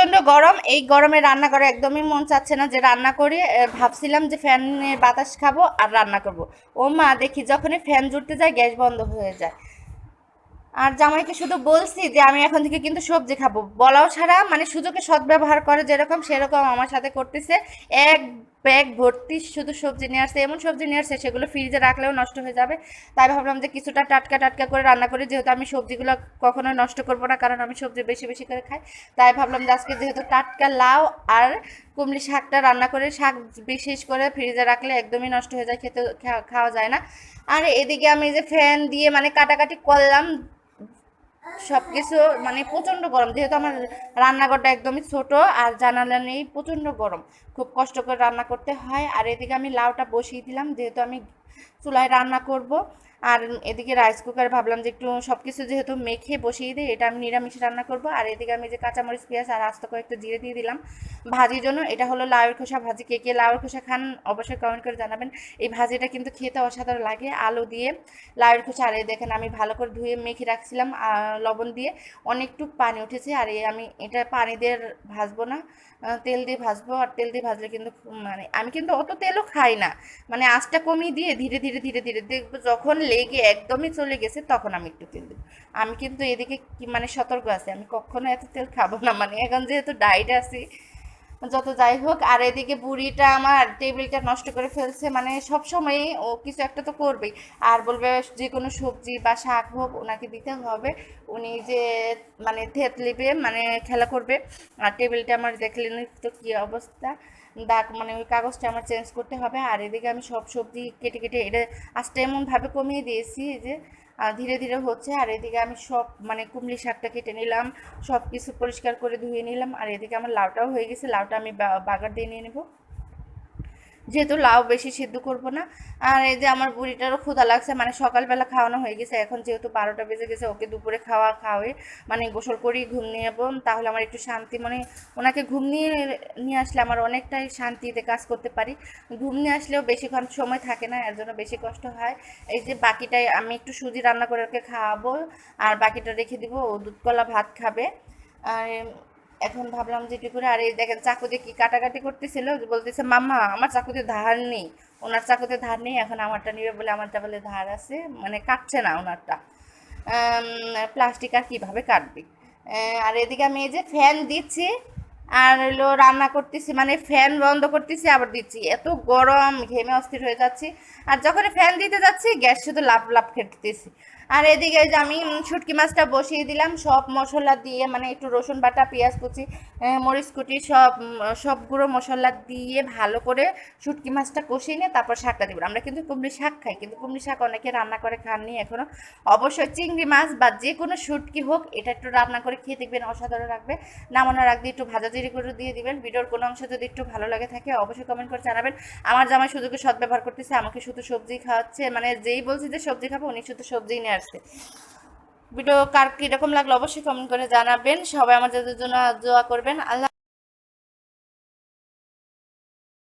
প্রচণ্ড গরম। এই গরমে রান্না করে একদমই মন চাচ্ছে না যে রান্না করে। ভাবছিলাম যে ফ্যানের বাতাস খাব আর রান্না করব। ও মা, দেখি যখনই ফ্যান জুড়তে যায়, গ্যাস বন্ধ হয়ে যায়। আর জামাইকে শুধু বলছি যে আমি এখন থেকে কিন্তু সবজি খাব। বলাও ছাড়া মানে সুযোগে সদ্ব্যবহার করে যেরকম, সেরকম আমার সাথে করতেছে। এক ব্যাগ ভর্তি, শুধু সবজি নিয়ে আসছে, এমন সবজি নিয়ে আসছে, সেগুলো ফ্রিজে রাখলেও নষ্ট হয়ে যাবে। তাই ভাবলাম যে কিছুটা টাটকা টাটকা করে রান্না করি, যেহেতু আমি সবজিগুলো কখনো নষ্ট করব না, কারণ আমি সবজি বেশি বেশি করে খাই। তাই ভাবলাম যে আজকে যেহেতু টাটকা লাউ আর কুমড়ি শাকটা রান্না করে, শাক বিশেষ করে ফ্রিজে রাখলে একদমই নষ্ট হয়ে যায় খেতে খাওয়া যায় না। আর এদিকে আমি যে ফ্যান দিয়ে মানে কাটাকাটি করলাম সব কিছু মানে প্রচণ্ড গরম। যেহেতু আমার রান্নাঘরটা একদমই ছোট আর জানালা নেই, প্রচণ্ড গরম। খুব কষ্ট করে রান্না করতে হয়। আর এদিকে আমি লাউটা বসিয়ে দিলাম, যেহেতু আমি চুলায় রান্না করব। আর এদিকে রাইস কুকার ভাবলাম যে একটু সব কিছু যেহেতু মেখে বসিয়ে দিই, এটা আমি নিরামিষ রান্না করব। আর এদিকে আমি যে কাঁচামরিচ, পেঁয়াজ আর আস্ত কয়েকটা জিরে দিয়ে দিলাম ভাজির জন্য। এটা হলো লাউয়ের খোসা ভাজি। কে কে লাউয়ের খোসা খান অবশ্যই কমেন্ট করে জানাবেন। এই ভাজিটা কিন্তু খেতে অসাধারণ লাগে। আলু দিয়ে লাউয়ের খোসা। আর এই দেখেন আমি ভালো করে ধুয়ে মেখে রাখছিলাম লবণ দিয়ে। অনেকটুক পানি উঠেছে। আর এই আমি এটা পানি দিয়ে ভাজবো না। তেল দিয়ে ভাজবো। আর তেল দিয়ে ভাজলে কিন্তু মানে আমি কিন্তু অত তেলও খাই না। মানে আঁচটা কমিয়ে দিয়ে ধীরে ধীরে ধীরে ধীরে দেখব যখন লেগে একদমই চলে গেছে, তখন আমি একটু তেল দেবো আমি কিন্তু এদিকে কি মানে সতর্ক আছি, আমি কখনো এত তেল খাব না। মানে এখন যেহেতু ডায়েট আছি যত যাই হোক, আর এদিকে বুড়িটা আমার টেবিলটা নষ্ট করে ফেলছে মানে সব সময় ও কিছু একটা তো করবেই। আর বলবে যে কোনো সবজি বা শাক হোক ওনাকে দিতে হবে। উনি যে মানে থেতলিবে মানে খেলা করবে। আর টেবিলটা আমার দেখলেন তো কী অবস্থা। দাগ মানে ওই কাগজটা আমার চেঞ্জ করতে হবে। আর এদিকে আমি সব সবজি কেটে কেটে, এটা আজটা এমনভাবে কমিয়ে দিয়েছি যে ধীরে ধীরে হচ্ছে, আর এদিকে আমি সব মানে কুমলি শাকটা কেটে নিলাম সব কিছু পরিষ্কার করে ধুয়ে নিলাম, আর এদিকে আমার লাউটাও হয়ে গেছে, লাউটা আমি বাগার দিয়ে নিয়ে নেব। যেহেতু লাউ বেশি সিদ্ধ করব না, আর এই যে আমার বুড়িটারও ক্ষুধা লাগছে মানে সকালবেলা খাওয়ানো হয়ে গেছে, এখন যেহেতু বারোটা বেজে গেছে, ওকে দুপুরে খাওয়া খাওয়াই মানে গোসল করি ঘুম নিয়ে তাহলে আমার একটু শান্তি মানে ওনাকে ঘুম নিয়ে নিয়ে আসলে আমার অনেকটাই শান্তিতে কাজ করতে পারি। ঘুম নিয়ে আসলেও বেশিক্ষণ সময় থাকে না, এর জন্য বেশি কষ্ট হয়। এই যে বাকিটাই আমি একটু সুজি রান্না করে ওকে খাওয়াবো, আর বাকিটা রেখে দিব, ও দুধকলা ভাত খাবে। আর এখন ভাবলাম যে টুকুরে আর এই দেখেন চাকু দিয়ে কি কাটাকাটি করতেছিল বলতেছে, মাম্মা, আমার চাকুতে ধার নেই। ওনার চাকুতে ধার নেই, এখন আমারটা নিবে বলে আমারটা বলে ধার আছে মানে কাটছে না ওনারটা। প্লাস্টিক আর কীভাবে কাটবে? আর এদিকে আমি এই যে ফ্যান দিচ্ছি আর হলো রান্না করতেছি মানে ফ্যান বন্ধ করতেছি আবার দিচ্ছি। এত গরম ঘেমে অস্থির হয়ে যাচ্ছি। আর যখন ফ্যান দিতে যাচ্ছি গ্যাস শুধু লাভ লাভ খেতেছি। আর এদিকে যে আমি শুটকি মাছটা বসিয়ে দিলাম সব মশলা দিয়ে মানে একটু রসুন বাটা পেঁয়াজ কুচি মরিচ কুচি সব উম, সব গুঁড়ো মশলা দিয়ে ভালো করে শুটকি মাছটা কষিয়ে নিয়ে তারপর শাকটা দিব। আমরা কিন্তু কুমড়ি শাক খাই কিন্তু কুমড়ি শাক অনেকে রান্না করে খাননি এখনও অবশ্যই চিংড়ি মাছ বা যে কোনো শুটকি হোক এটা একটু রান্না করে খেয়ে দেখবেন অসাধারণ রাখবে নামানোর আগে একটু ভাজা জিরে করে দিয়ে দিবেন। ভিডিওর কোনো অংশ যদি একটু ভালো লাগে থাকে, অবশ্যই কমেন্ট করে জানাবেন। আমার জামাই শুধুকে সদ্ব্যবহার করতেছে, আমাকে শুধু সবজি খাওয়াচ্ছে মানে যেই বলছি যে সবজি খাব, উনি শুধু সবজি নিয়ে আসছে। ভিডিও কার কীরকম লাগল অবশ্যই কমেন্ট করে জানাবেন। সবাই আমার আমাদের জন্য দোয়া করবেন। আল্লাহ